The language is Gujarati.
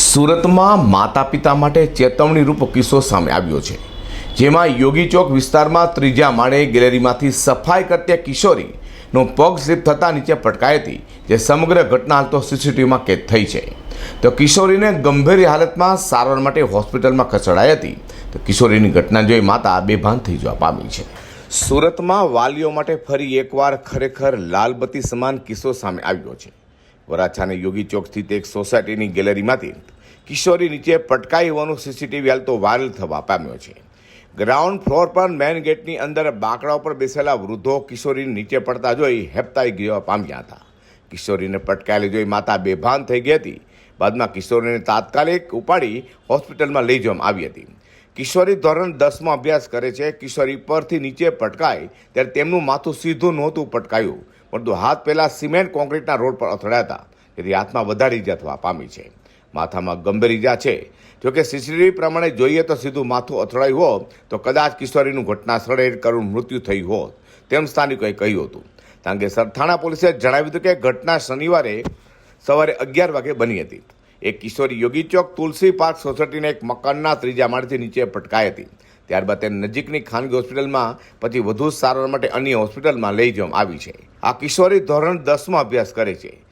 સુરતમાં માતા પિતા માટે ચેતવણીરૂપ કિસ્સો સામે આવ્યો છે. જેમાં યોગી ચોક વિસ્તારમાં ત્રીજા માળે ગેલેરીમાંથી સફાઈ કરતી કિશોરીનો પગ સ્લીપ થતાં નીચે પટકાઈ હતી, જે સમગ્ર ઘટના હાલ તો સીસીટીવીમાં કેદ થઈ છે. તો કિશોરીને ગંભીર હાલતમાં સારવાર માટે હોસ્પિટલમાં ખસેડાઈ હતી. તો કિશોરીની ઘટના જોઈ માતા બેભાન થઈ જવા પામી છે. સુરતમાં વાલીઓ માટે ફરી એકવાર ખરેખર લાલબત્તી સમાન કિસ્સો સામે આવ્યો છે. વરાછાને યોગી ચોક સ્થિત એક સોસાયટીની ગેલેરીમાંથી કિશોરી નીચે પટકાઈ હોવાનું સીસીટીવી હાલ તો વાયરલ થવા પામ્યો છે. ગ્રાઉન્ડ ફ્લોર પર મેઇન ગેટની અંદર બાકડા ઉપર બેસેલા વૃદ્ધો કિશોરીને નીચે પડતા જોઈ હેપતાઈ ગયા પામ્યા હતા. કિશોરીને પટકાયેલી જોઈ માતા બેભાન થઈ ગઈ હતી. બાદમાં કિશોરીને તાત્કાલિક ઉપાડી હોસ્પિટલમાં લઈ જવામાં આવી હતી. કિશોરી ધોરણ દસમાં અભ્યાસ કરે છે. કિશોરી પરથી નીચે પટકાય ત્યારે તેમનું માથું સીધું નહોતું પટકાયું. પરંતુ હાથ પહેલાં સિમેન્ટ કોન્ક્રીટના રોડ પર અથડાયા હતા. તેથી હાથમાં વધારે ઇજા થવા પામી છે. માથામાં ગંભીર ઈજા છે. જોકે સીસીટીવી પ્રમાણે જોઈએ તો સીધું માથું અથડાયું હોત, તો કદાચ કિશોરીનું ઘટના સ્થળે કરુણ મૃત્યુ થઈ હોત, તેમ સ્થાનિકોએ કહ્યું હતું. કારણ કે સરથાણા પોલીસે જણાવ્યું હતું કે ઘટના શનિવારે સવારે અગિયાર વાગે બની હતી. એક કિશોરી યોગી ચોક, તુલસી પાર્ક સોસાયટીના એક મકાનના ત્રીજા માળથી નીચે પટકાઈ હતી. ત્યારબાદ તેને નજીકની ખાનગી હોસ્પિટલમાં, પછી વધુ સારવાર માટે અન્ય હોસ્પિટલમાં લઈ જવામાં આવી છે. આ કિશોરી ધોરણ દસમાં અભ્યાસ કરે છે.